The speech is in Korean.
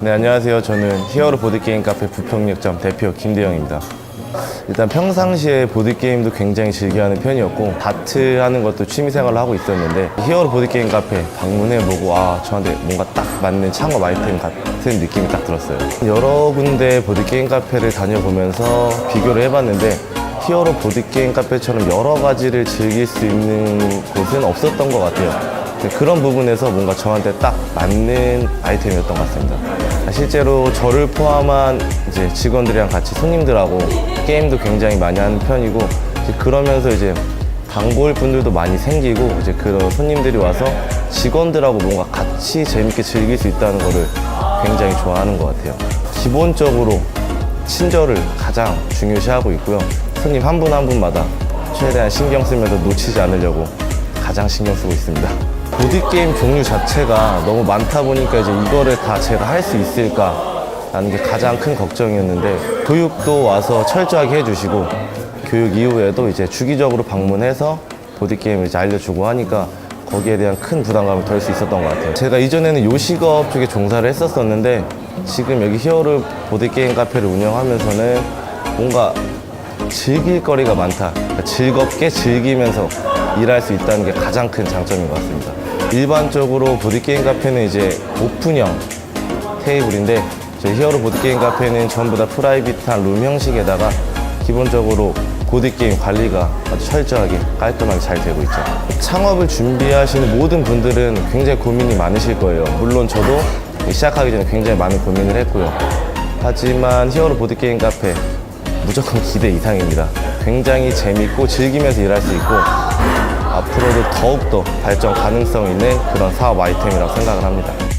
네, 안녕하세요. 저는 히어로 보드게임 카페 부평역점 대표 김대영입니다. 일단 평상시에 보드게임도 굉장히 즐겨하는 편이었고 다트 하는 것도 취미생활로 하고 있었는데 히어로 보드게임 카페 방문해보고 아 저한테 뭔가 딱 맞는 창업 아이템 같은 느낌이 딱 들었어요. 여러 군데 보드게임 카페를 다녀보면서 비교를 해봤는데 히어로 보드게임 카페처럼 여러 가지를 즐길 수 있는 곳은 없었던 것 같아요. 근데 그런 부분에서 뭔가 저한테 딱 맞는 아이템이었던 것 같습니다. 실제로 저를 포함한 이제 직원들이랑 같이 손님들하고 게임도 굉장히 많이 하는 편이고 그러면서 이제 단골 분들도 많이 생기고 이제 그런 손님들이 와서 직원들하고 뭔가 같이 재밌게 즐길 수 있다는 거를 굉장히 좋아하는 것 같아요. 기본적으로 친절을 가장 중요시하고 있고요. 손님 한 분한 분마다 최대한 신경 쓰면서 놓치지 않으려고 가장 신경 쓰고 있습니다. 보드게임 종류 자체가 너무 많다 보니까 이제 이거를 다 제가 할 수 있을까 라는 게 가장 큰 걱정이었는데 교육도 와서 철저하게 해주시고 교육 이후에도 이제 주기적으로 방문해서 보드게임을 이제 알려주고 하니까 거기에 대한 큰 부담감을 덜 수 있었던 것 같아요. 제가 이전에는 요식업 쪽에 종사를 했었었는데 지금 여기 히어로 보드게임 카페를 운영하면서는 뭔가 즐길 거리가 많다. 그러니까 즐겁게 즐기면서 일할 수 있다는 게 가장 큰 장점인 것 같습니다. 일반적으로 보드게임 카페는 이제 오픈형 테이블인데 저희 히어로 보드게임 카페는 전부 다 프라이빗한 룸 형식에다가 기본적으로 보드게임 관리가 아주 철저하게 깔끔하게 잘 되고 있죠. 창업을 준비하시는 모든 분들은 굉장히 고민이 많으실 거예요. 물론 저도 시작하기 전에 굉장히 많은 고민을 했고요. 하지만 히어로 보드게임 카페 무조건 기대 이상입니다. 굉장히 재밌고 즐기면서 일할 수 있고 앞으로도 더욱더 발전 가능성 있는 그런 사업 아이템이라고 생각을 합니다.